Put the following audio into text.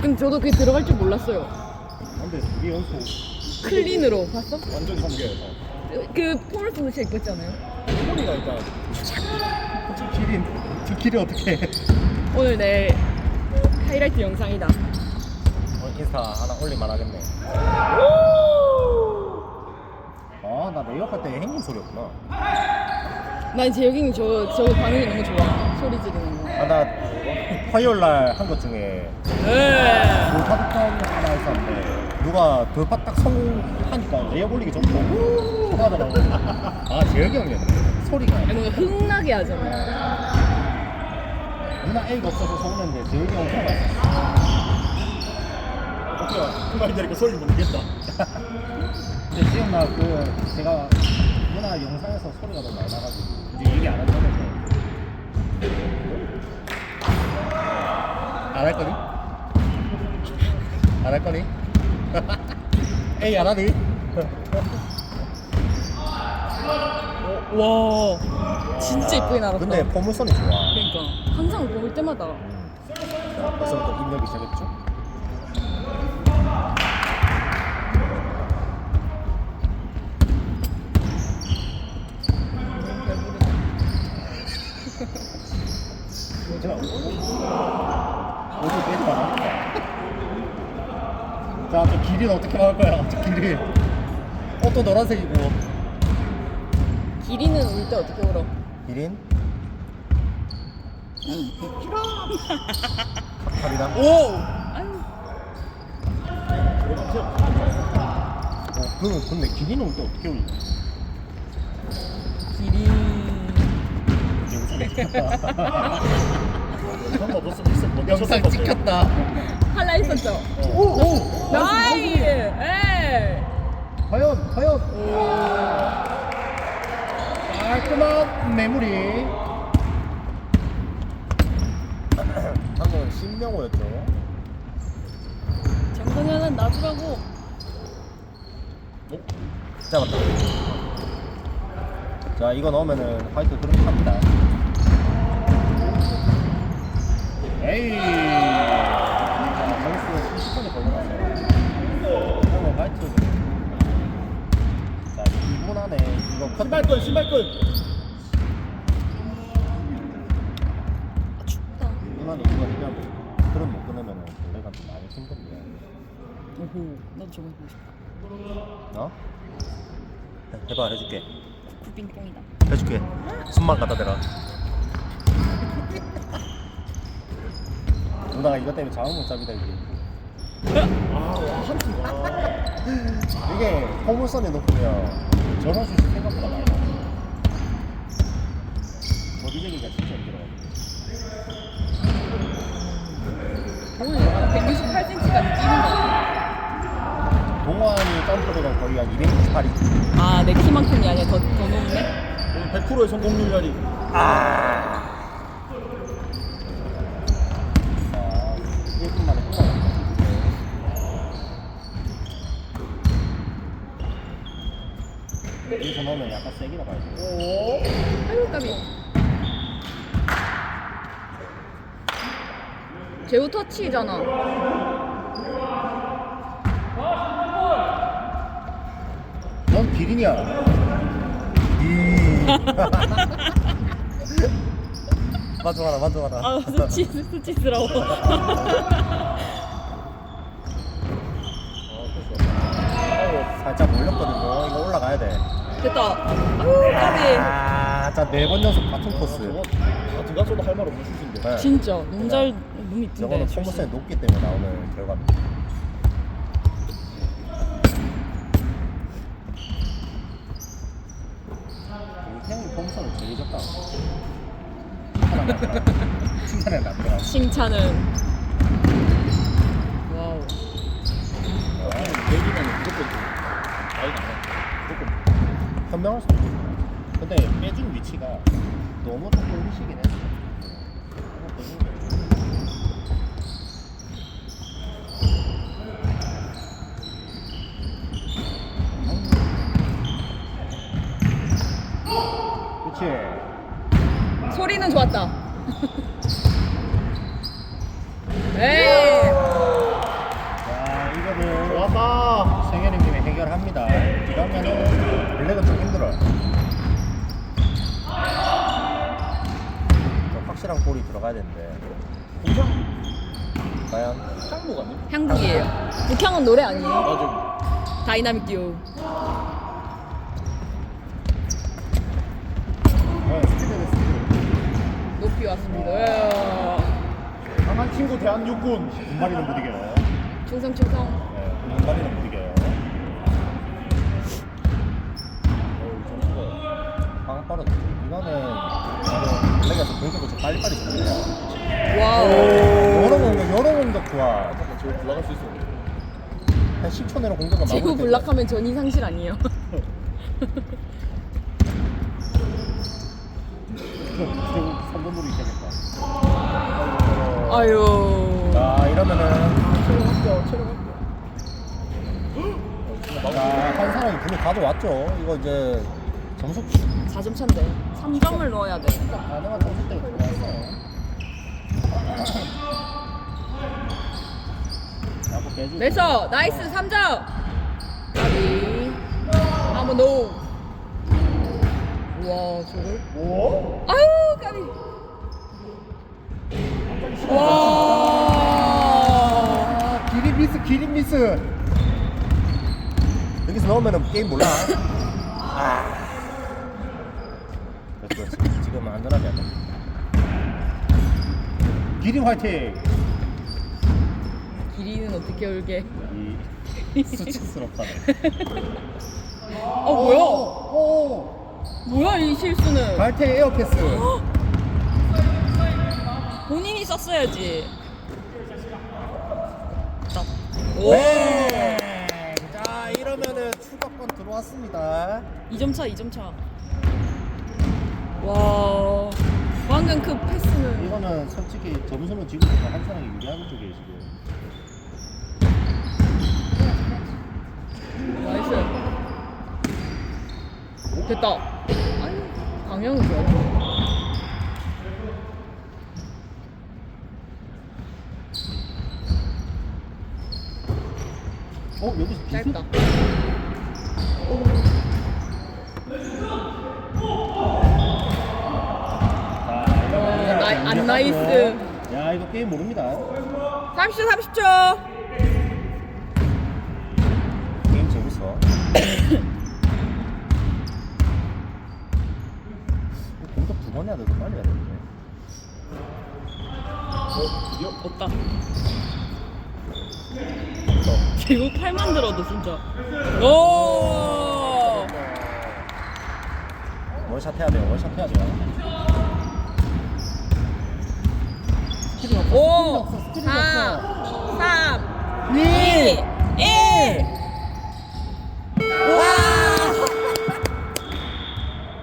근데 저도 그게 들어갈 줄 몰랐어요. 근데 우리 연수 클린으로 봤어? 완전 성계해서 그 쓰는 책 있잖아요. 소리가 일단 저 길이 저 길이 어떻게 해? 오늘 내 하이라이트 영상이다. 어, 인스타 하나 올릴만 하겠네 아나 레이업 할때 행님 소리였구나 난 재혁이 저, 저 반응이 너무 좋아. 소리 지르는 거. 아 나 화요일 날 한 것 중에 네. 노타득점 하나 있었는데 누가 돌파 딱 성공하니까 레이업 올리기 좋고 우 하더라고 아 재혁이 형이었네 소리가 뭔가 흥나게 하잖아. 누나 A가 없어서 서운했는데 재혁이 형 통화 어때요? 그 말이 되니까 소리 모르겠다 근데 지금 나그 제가 누나 영상에서 소리가 너무 많이 나가지고 이제 얘기 안 한다면서 안할 거니? 안 할 거니? A 안 하니? 와. 진짜 이쁘게 나왔다. 근데 포물선이 좋아 그러니까 항상 볼 때마다 자, 벌써부터 입력이 시작했죠? 제가 어디 빼지 마. 자, 저 길이는 어떻게 나올 거야? 저 길이. 어, 또 노란색이고. 기린은 울 때 어떻게 울어? 기린? 카리나? 오. 아유. 어, 그, 근데 기린은 또 어떻게 올려? 기린. 영상 찍혔다. 할라 했었죠. 오, 오, 나이. 에. 과연, 과연. 깔끔한 메모리. 방금 신명호였죠. 정성현은 놔두라고. 잡았다. 자, 이거 넣으면은 화이트 그럼 갑니다. 에이. 자, 점수 10분에 걸려놨어요. 그러면 화이트. 자, 2분 안에 이거 컷. 신발끈, 신발끈. 아, 춥다. 2분 안에 이거 그냥 그럼 못 끊으면은 원래가 좀 많이 힘든데. 오호. 나도 저거 보고 싶다. 어? 해봐, 해줄게. 쿠쿠빙뽕이다. 해줄게. 숨만 갖다 대라. 누나가 이것 때문에 잠을 못 잡니다 이게. 이게 포물선에 놓으면 전원 수시 생각보다 많이 나. 거리제기가 진짜 힘들어. 오늘 168cm까지 뛰는 거 같아. 동환이 점프대가 거의 한 268이지. 아, 내 키만큼이 아니라 더, 더 높네? 오늘 100%의 성공률이라니. 아. 자, 1분 만에 끝나갔다. 여기서 넣으면 약간 세게 나가야지. 아유, 까비. 제우 터치잖아. 넌 기린이야. 이. 만족하라, 만족하라. 아, 수치, 수치스러워. 살짝 몰렸거든요. 이거 올라가야 돼. 됐다. 아유, 까비. 아, 자, 네번 연속 같은 코스. 아, 들어가서도 할 말 없는 수준인데. 네. 진짜 너무 잘 너무 이쁜데. 저거는 포물선이 높기 때문에 나오는 결과입니다. 태영이 포물선을 제일 적다. 칭찬해 놨더라. 칭찬은 와우. 내기면 무조건 아니 나 무조 건 현명할 수도 있지. 근데 빼준 위치가 너무 좀 돌리시긴 했어. 너무 빼준 게. 그치. 소리는 좋았다. 에이. 가야 되는데. 공상 과연 향로 같네. 향기예요. 북향은 노래 아니에요. 맞아. 다이나믹 듀오. 네, 스피드네 스피드. 높이 왔습니다. 야. 강한 친구 대한 육군. 군발이는 못 이겨요. 충성 충성. 네, 군발이는 못 이겨 방 빠르다. 이거는 지금 블랙에서 공격을 좀 빨리빨리 줍니다. 와우. 여러 공격, 여러 공격 좋아. 잠깐 제일 올라갈 수 있어. 한 10초 내로 공격을 마무리. 블락하면 전이 상실 아니에요. 결국 3번 놀이 시작했다. 아유. 자, 이러면은 체력 학교 체력 학교. 자, 한 사람이 블루 가져왔죠. 이거 이제 점수 4점 차인데 3점을 넣어야 돼. 점수 때문에 빼주고. 매서 나이스 3점. 가비. 한번 노. 와 저걸. 오? 아유 가비. 와. 아, 기린 미스, 기린 미스. 여기서 넣으면은 게임 몰라. 아. 그렇지. 지금 안전하게 안 돼. 기린 화이팅. 길이는 어떻게 울게? 이 수치스럽다네. 어 뭐야? 오. 뭐야 이 실수는? 갈태 에어 패스. 본인이 썼어야지. 딱. 네. 자 이러면은 추가권 들어왔습니다. 2점 차, 2점 차. 와. 방금 그 패스는 이거는 솔직히 점수는 지금부터 한 사람이 유리한 쪽이에요 지금. 나이스. 됐다. 아유, 방향은 좋아. 어 여기서 비슷? 짧다. 자, 이러면 어, 나이- 안 나이스. 야 이거 게임 모릅니다. 30초, 30초. 게임 재밌어. 공격 두 번 해야 돼도 빨리 해야 되는데. 어 드디어. 없다. 제국 팔만 들어도 진짜. 오! 원샷 해야 돼요. 원샷 해야 돼요. 스크린 없어. 스크린 네. 오, 없어. 스크린 없어. 3, 2, 1. 와!